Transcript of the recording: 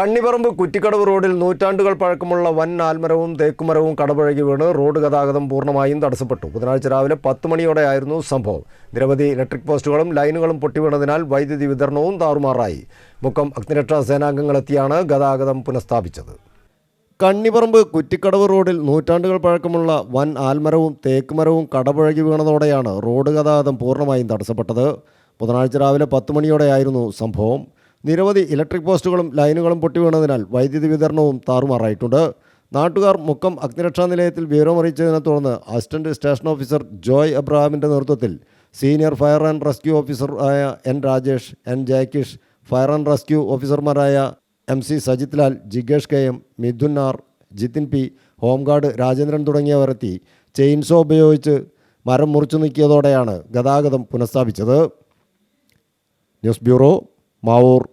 കണ്ണിപറമ്പ് കുറ്റിക്കടവ് റോഡിൽ നൂറ്റാണ്ടുകൾ പഴക്കമുള്ള വൻ ആൽമരവും തേക്കുമരവും കടപുഴകി വീണ് റോഡ് ഗതാഗതം പൂർണമായും തടസ്സപ്പെട്ടു. ബുധനാഴ്ച രാവിലെ പത്ത് മണിയോടെയായിരുന്നു സംഭവം. നിരവധി ഇലക്ട്രിക് പോസ്റ്റുകളും ലൈനുകളും പൊട്ടിവീണതിനാൽ വൈദ്യുതി വിതരണവും താറുമാറായി. മുക്കം അഗ്നിരക്ഷാ സേനാംഗങ്ങളെത്തിയാണ് ഗതാഗതം പുനഃസ്ഥാപിച്ചത്. കണ്ണിപറമ്പ് കുറ്റിക്കടവ് റോഡിൽ നൂറ്റാണ്ടുകൾ പഴക്കമുള്ള വൻ ആൽമരവും തേക്കുമരവും കടപുഴകി വീണതോടെയാണ് റോഡ് ഗതാഗതം പൂർണമായും തടസ്സപ്പെട്ടത്. ബുധനാഴ്ച രാവിലെ പത്ത് മണിയോടെയായിരുന്നു സംഭവം. നിരവധി ഇലക്ട്രിക് പോസ്റ്റുകളും ലൈനുകളും പൊട്ടിവീണതിനാൽ വൈദ്യുതി വിതരണവും താറുമാറായിട്ടുണ്ട്. നാട്ടുകാർ മുക്കം അഗ്നിരക്ഷാ നിലയത്തിൽ വിവരമറിയിച്ചതിനെ തുടർന്ന് അസിസ്റ്റന്റ് സ്റ്റേഷൻ ഓഫീസർ ജോയ് അബ്രഹാമിന്റെ നേതൃത്വത്തിൽ senior fire and rescue officer ആയ N Rajesh N Jayakish fire and rescue ഓഫീസർമാരായ M C Sajith Lal ജിഗേഷ് K M Mithun R Jithin P home guard Rajendran തുടങ്ങിയവരെത്തി chainsaw ഉപയോഗിച്ച് മരം മുറിച്ചു നീക്കിയതോടെയാണ് ഗതാഗതം പുനഃസ്ഥാപിച്ചത്. News bureau maur